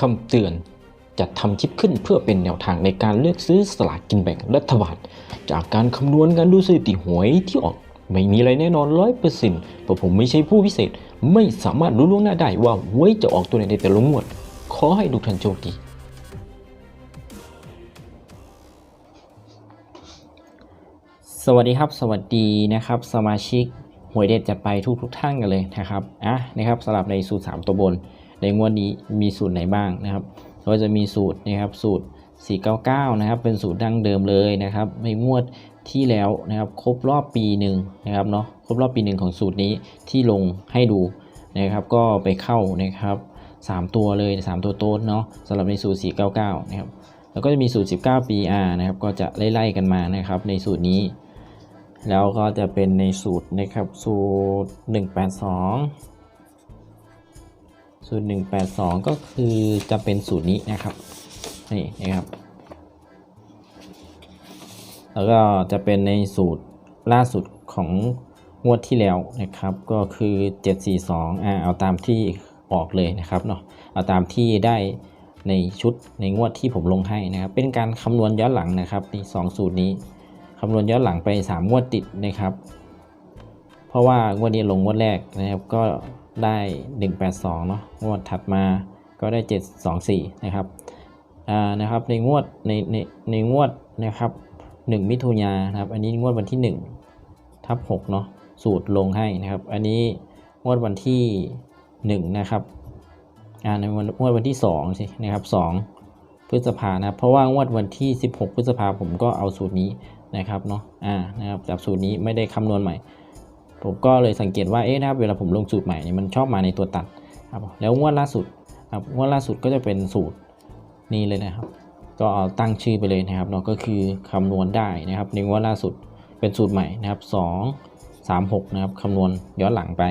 คำเตือนจะทำคลิปขึ้นเพื่อเป็นแนวทางในการเลือกซื้อสลากกินแบ่งรัฐบาล จากการคำนวณการดูสถิติหวยที่ออก ไม่มีอะไรแน่นอนร้อยเปอร์เซ็นต์เพราะผมไม่ใช่ผู้พิเศษ ไม่สามารถรู้ล่วงหน้าได้ว่าหวยจะออกตัวไหนในแต่ละงวด ขอให้ทุกท่านโชคดี สวัสดีครับสวัสดีนะครับ สมาชิกหวยเด็ดจะไปทุกทุกท่านกันเลยนะครับอะนะครับสำหรับในสูตร3ตัวบน ในงวดนี้มีสูตรไหนบ้างนะครับก็จะมีสูตรนะครับสูตร 499 นะครับ เป็นสูตรดั้งเดิมเลยนะครับ ในงวดที่แล้วนะครับครบรอบปีหนึ่งนะครับเนาะครบรอบปีหนึ่งของสูตรนี้ที่ลงให้ดูนะครับ ก็ไปเข้านะครับ 3 ตัวเลย 3 ตัวโต้นเนาะสำหรับในสูตร 499 นะครับแล้วก็จะมีสูตร 19ปี R นะครับ ก็จะไล่ๆกันมานะครับ ในสูตรนี้ แล้วก็จะเป็นในสูตรนะครับ สูตร 182 สูตร182ก็คือจะเป็นสูตรนี้นะครับ นี่นะครับ แล้วก็จะเป็นในสูตรล่าสุดของงวดที่แล้วนะครับ ก็คือ 742อ่าเอาตามที่ออกเลยนะครับเนาะเอาตามที่ได้ในชุดในงวดที่ผมลงให้นะครับ เป็นการคำนวณย้อนหลังนะครับนี่สองสูตรนี้คำนวณย้อนหลังไป 3 งวดติดนะครับ เพราะว่างวดนี้ลงงวดแรกนะครับก็ ได้ 182เนาะงวดถัดมาก็ได้ 724 นะครับอ่านะครับในงวดในในในงวดนะครับ 1 มิถุนายนนะครับ อันนี้งวดวันที่1ทับ6เนาะสูตรลงให้นะครับ อันนี้งวดวันที่ 1 นะครับอ่าในวันงวดวันที่2สินะครับ 2 พฤษภานะครับ เพราะว่างวดวันที่ 16 พฤษภาผมก็เอาสูตรนี้นะครับเนาะอ่านะครับจากสูตรนี้ไม่ได้คำนวณใหม่ ผมก็เลยสังเกตว่าเอ๊ะนะครับเวลาผมลงสูตรใหม่เนี่ยมันชอบมาในตัวตัดครับแล้วงวดล่าสุดครับงวดล่าสุดก็จะเป็นสูตรนี้เลยนะครับ ก็เอาตั้งชื่อไปเลยนะครับเนาะก็คือคำนวณได้นะครับในงวดล่าสุดเป็นสูตรใหม่นะครับ 2 3 6 นะครับคำนวณย้อนหลังไป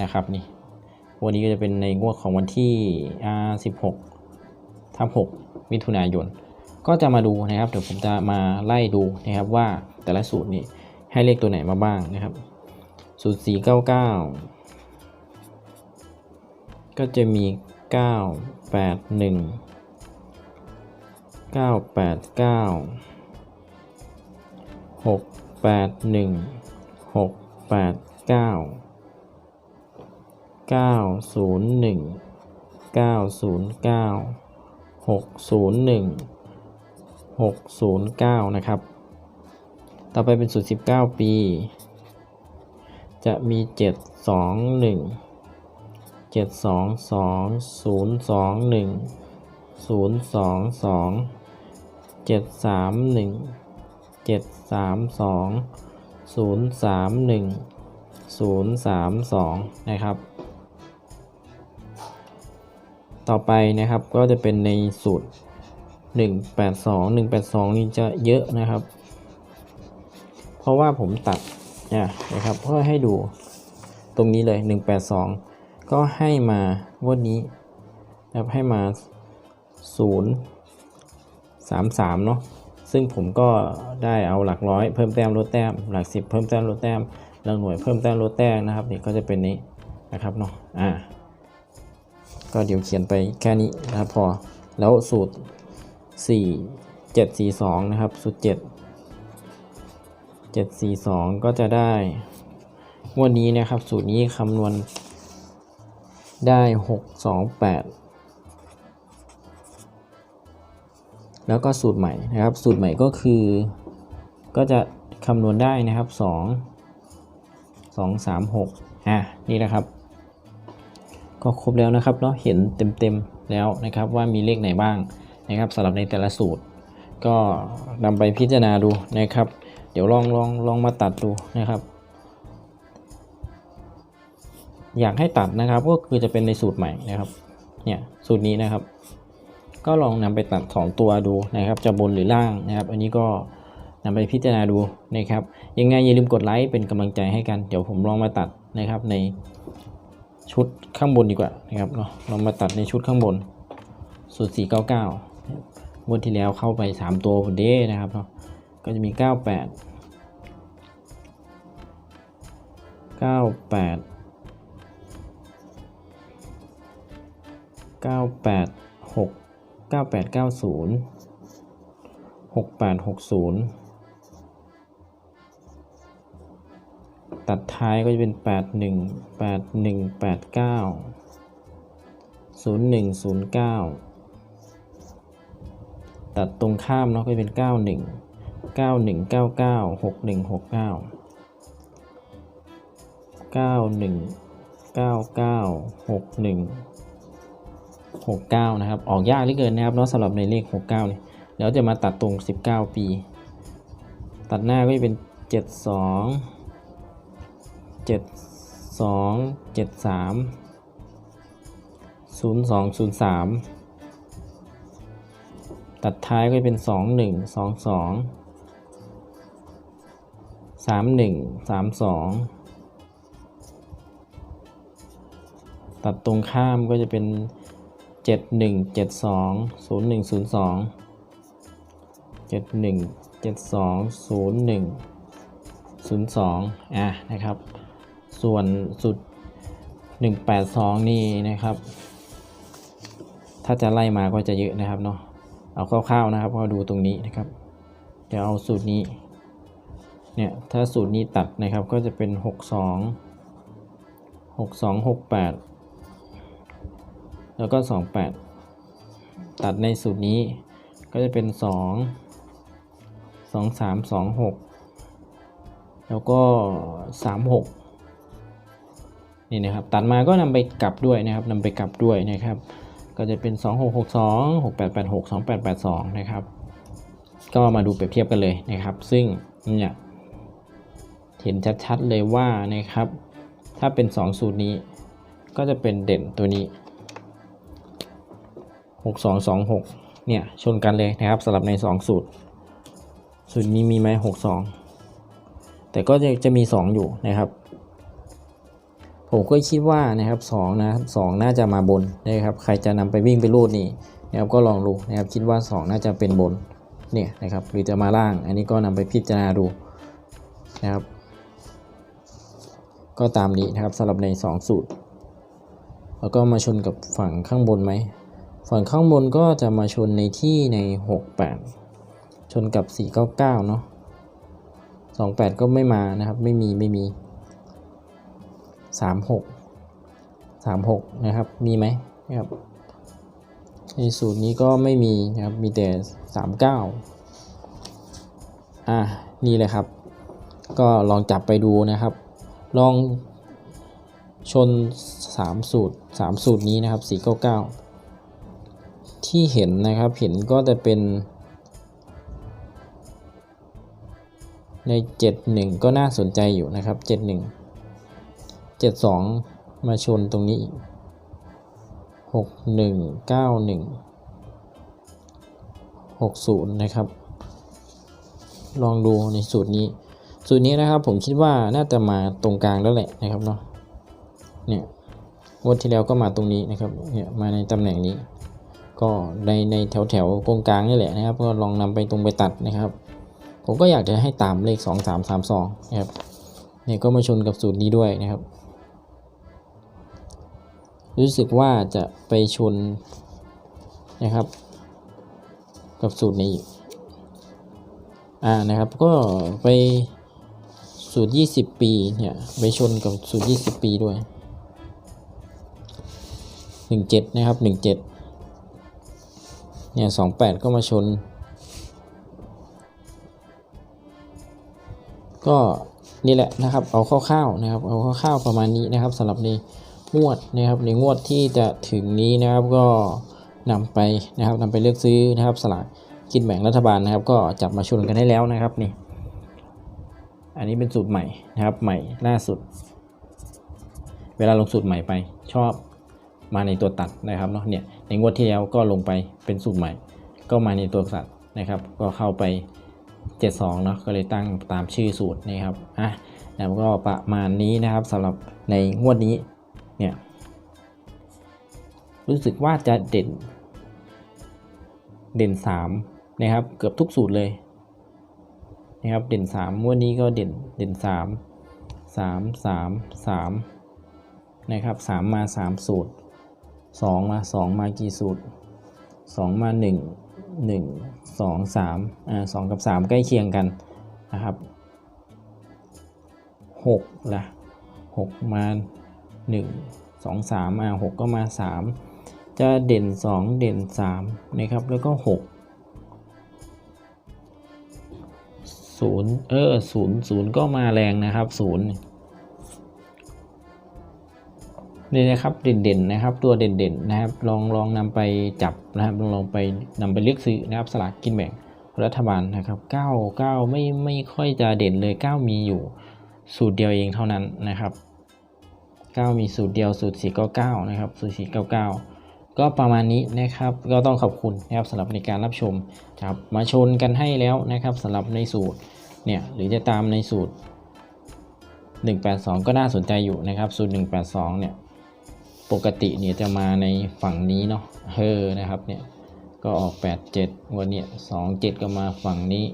นะครับนี่วันนี้ก็จะเป็นในงวดของวันที่ 16ทับ6มิถุนายน ก็จะมาดูนะครับ เดี๋ยวผมจะมาไล่ดูนะครับว่าแต่ละสูตรนี่ให้เลขตัวไหนมาบ้างนะครับ ศูนย์สี่เก้าเก้าก็จะมีเก้าแปดหนึ่งเก้าแปดเก้าหกแปดหนึ่งหกแปดเก้าเก้าศูนย์หนึ่งเก้าศูนย์เก้าหกศูนย์หนึ่งหกศูนย์เก้านะครับ ต่อไปเป็นศูนย์สิบเก้าปี จะมี 7 2 1 7 2 2 0 2 1 0 2 2 7 3 1 7 3 2 0 3 1 0 3 2 นะครับ ต่อไปนะครับก็จะเป็นในสูตร 182 182 นี่จะเยอะนะครับ เพราะว่าผมตัด เนี่ยนะครับเพื่อให้ดูตรงนี้เลย 182 ก็ให้มางวดนี้นะครับให้มา 0 33 เนาะซึ่งผมก็ได้เอาหลักร้อยเพิ่มแต้มลดแต้มหลัก10 เพิ่มแต้มลดแต้มหลักหน่วยเพิ่มแต้มลดแต้มนะครับนี่ก็จะเป็นนี้นะครับเนาะอ่าก็เดี๋ยวเขียนไปแค่นี้นะครับพอแล้วสูตร 4 7 4 2 นะครับ สูตร 7 7 4 2 ก็จะได้งวดนี้นะครับสูตรนี้คำนวณได้ 6 2 8 แล้วก็สูตรใหม่นะครับ สูตรใหม่ก็คือ ก็จะคำนวณได้นะครับ 2 2 3 6อะนี่นะครับ ก็ครบแล้วนะครับเนาะเห็นเต็มๆแล้วนะครับว่ามีเลขไหนบ้างนะครับสำหรับในแต่ละสูตร ก็นำไปพิจารณาดูนะครับ เดี๋ยวลองลองลองมาตัดดูนะครับ อยากให้ตัดนะครับก็คือจะเป็นในสูตรใหม่นะครับเนี่ยสูตรนี้นะครับ ก็ลองนำไปตัดสองตัวดูนะครับ จะบนหรือล่างนะครับ อันนี้ก็นำไปพิจารณาดูนะครับยังไงอย่าลืมกดไลค์เป็นกำลังใจให้กัน เดี๋ยวผมลองมาตัดนะครับในชุดข้างบนดีกว่านะครับเนาะเรามาตัดในชุดข้างบนสูตร499งวดที่แล้วเข้าไป 3 ตัวพอดีนะครับเนาะ ก็จะมี 98 98 98หกเก้าแปดเก้าศูนย์หกแปดหกศูนย์ตัดท้ายก็จะเป็นแปดหนึ่งแปดหนึ่งแปดเก้าศูนย์หนึ่งศูนย์เก้าตัดตรงข้ามเนาะก็จะเป็นเ9199 6169 9199 6169 นะครับ ออกยากเหลือเกินนะครับเนาะสำหรับในเลข 69เนี่ยเดี๋วจะมาตัดตรง 19 ปี ตัดหน้าก็จะเป็น 72 72 73 0203 ตัดท้ายก็จะเป็น 2122ามหนึ่งสามสองตัดตรงข้ามก็จะเป็นเจ็ดหนึ่งเจ็ดสองศูนย์หนึ่งศูนย์สองเจ็ดหนึ่งเจ็ดสองศูนย์หนึ่งศูนย์สองอะนะครับ ส่วนสุดหนึ่งแปดสองนี่นะครับ ถ้าจะไล่มาก็จะเยอะนะครับเนาะเอาคร่าวๆนะครับก็ดูตรงนี้นะครับ เดี๋ยวเอาสูตรนี้ เนี่ยถ้าสูตรนี้ตัดนะครับก็จะเป็นหกสองหกสองหกแปดแล้วก็ 28 ตัดในสูตรนี้ก็จะเป็น 2 2 3 2 6 แล้วก็ 36 นี่นะครับ ตัดมาก็นำไปกลับด้วยนะครับนำไปกลับด้วยนะครับ ก็จะเป็น 2662 6886 2882 นะครับ ก็มาดูเปรียบเทียบกันเลยนะครับ ซึ่งเนี่ย เห็นชัดๆเลยว่านะครับ ถ้าเป็น 2 สูตรนี้ ก็จะเป็นเด่นตัวนี้หกสองสองหกเนี่ย ชนกันเลยนะครับสำหรับในสองสูตร สูตรนี้มีไหมหกสองแต่ก็จะจะมีสองอยู่นะครับ ผมก็คิดว่านะครับสองนะสองน่าจะมาบนนะครับ ใครจะนำไปวิ่งไปรูดนี่นะครับก็ลองดูนะครับคิดว่าสองน่าจะเป็นบนเนี่ยนะครับหรือจะมาล่างอันนี้ก็นำไปพิจารณาดูนะครับ ก็ตามนี้นะครับสำหรับในสองสูตร แล้วก็มาชนกับฝั่งข้างบนไหม ฝั่งข้างบนก็จะมาชนในที่ใน 68 ชนกับ 499 เนาะ28 ก็ไม่มานะครับ ไม่มีไม่มี 36 36 นะครับ มีไหมนะครับในสูตรนี้ก็ไม่มีนะครับ มีแต่ 39 อะ นี่เลยครับ ก็ลองจับไปดูนะครับ ลองชน 3 สูตร 3 สูตรนี้นะครับ 499 ที่เห็นนะครับเห็นก็จะเป็นใน 71 ก็น่าสนใจอยู่นะครับ 71 72 มาชนตรงนี้อีก61 91 60 นะครับ ลองดูในสูตรนี้ สูตรนี้นะครับผมคิดว่าน่าจะมาตรงกลางแล้วแหละนะครับเนาะเนี่ยงวดที่แล้วก็มาตรงนี้นะครับเนี่ยมาในตำแหน่งนี้ ก็ในในแถวแถวๆตรงกลางนี่แหละนะครับ ก็ลองนำไปตรงไปตัดนะครับ ผมก็อยากจะให้ตามเลข 2 3 3 2นะครับเนี่ยก็มาชนกับสูตรนี้ด้วยนะครับ รู้สึกว่าจะไปชนนะครับ กับสูตรนี้อีกอ่านะครับก็ไป สูตร 20 ปีเนี่ยไปชนกับสูตร 20 ปีด้วย 17 นะครับ 17 เนี่ย 28 ก็มาชน ก็นี่แหละนะครับ เอาคร่าวๆนะครับ เอาคร่าวๆประมาณนี้นะครับสำหรับในงวดนะครับในงวดที่จะถึงนี้นะครับก็นำไปนะครับนำไปเลือกซื้อนะครับสลากกินแบ่งรัฐบาลนะครับ ก็จับมาชนกันได้แล้วนะครับนี่ อันนี้เป็นสูตรใหม่นะครับ ใหม่ล่าสุด เวลาลงสูตรใหม่ไป ชอบมาในตัวตัดนะครับเนาะเนี่ยในงวดที่แล้วก็ลงไปเป็นสูตรใหม่ ก็มาในตัวตัดนะครับ ก็เข้าไป 72เนาะก็เลยตั้งตามชื่อสูตรนะครับอะแล้วก็ประมาณนี้นะครับสำหรับในงวดนี้เนี่ยรู้สึกว่าจะเด่นเด่น 3 นะครับ เกือบทุกสูตรเลย นะครับ เด่น3ามวันนี้ก็เด่นเด่น 3 3 3 3นะครับ3 มา 3 สูตร 2 มา 2 มากี่สูตร 2 มา 1 1 2 3อ่า2กับ 3 ใกล้เคียงกันนะครับ6ล่ะ6 มา 1 2 3อ่า6ก็มา 3 จะเด่น 2 เด่น3นะครับแล้วก็ 6 ศูนย์เออศูนย์ศูนย์ก็มาแรงนะครับศูนย์นี่นะครับเด่นๆนะครับ ตัวเด่นๆนะครับ ลองลองนำไปจับนะครับลองลองไปนำไปเลือกซื้อนะครับสลากกินแบ่งรัฐบาลนะครับ9 9ไม่ไม่ค่อยจะเด่นเลย 9 มีอยู่สูตรเดียวเองเท่านั้นนะครับ 9 มีสูตรเดียวสูตร499นะครับสูตร499 ก็ประมาณนี้นะครับก็ต้องขอบคุณนะครับสำหรับในการรับชมครับมาชนกันให้แล้วนะครับสำหรับในสูตรเนี่ยหรือจะตามในสูตร 182 ก็น่าสนใจอยู่นะครับสูตร 182 เนี่ยปกติเนี่ยจะมาในฝั่งนี้เนาะเฮอนะครับเนี่ยก็ออก 8 7 วันเนี้ย2 7 ก็มาฝั่งนี้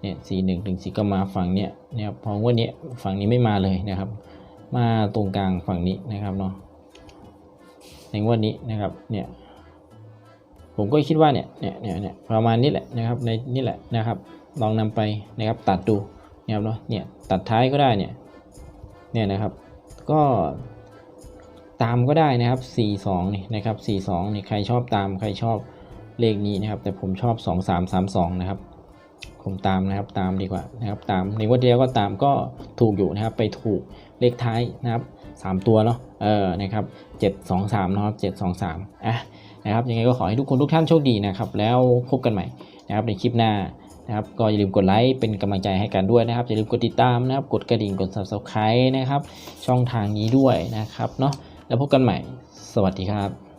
เนี่ย4 1ถึง4ก็มาฝั่งเนี้ยเนี่ยพอวันเนี้ยฝั่งนี้ไม่มาเลยนะครับ มาตรงกลางฝั่งนี้นะครับเนาะ ในงวันนี้นะครับเนี่ยผมก็คิดว่าเนี่ยเนี่ยเนี่ยเนี่ยประมาณนี้แหละนะครับในนี่แหละนะครับ ลองนำไปนะครับตัดดูนะครับเนาะเนี่ยตัดท้ายก็ได้เนี่ยเนี่ยนะครับก็ตามก็ได้นะครับ 42นี่นะครับ42นี่ใครชอบตามใครชอบเลขนี้นะครับ แต่ผมชอบ 2332 นะครับ ผมตามนะครับตามดีกว่านะครับตามในวันเดียวก็ตามก็ถูกอยู่นะครับ ไปถูกเลขท้ายนะครับ 3 ตัวเนาะเออนะครับ723นะครับ723อะนะครับยังไงก็ขอให้ทุกคนทุกท่านโชคดีนะครับแล้วพบกันใหม่นะครับในคลิปหน้านะครับก็อย่าลืมกดไลค์เป็นกำลังใจให้กันด้วยนะครับอย่าลืมกดติดตามนะครับกดกระดิ่งกด subscribe นะครับช่องทางนี้ด้วยนะครับเนาะแล้วพบกันใหม่ สวัสดีครับ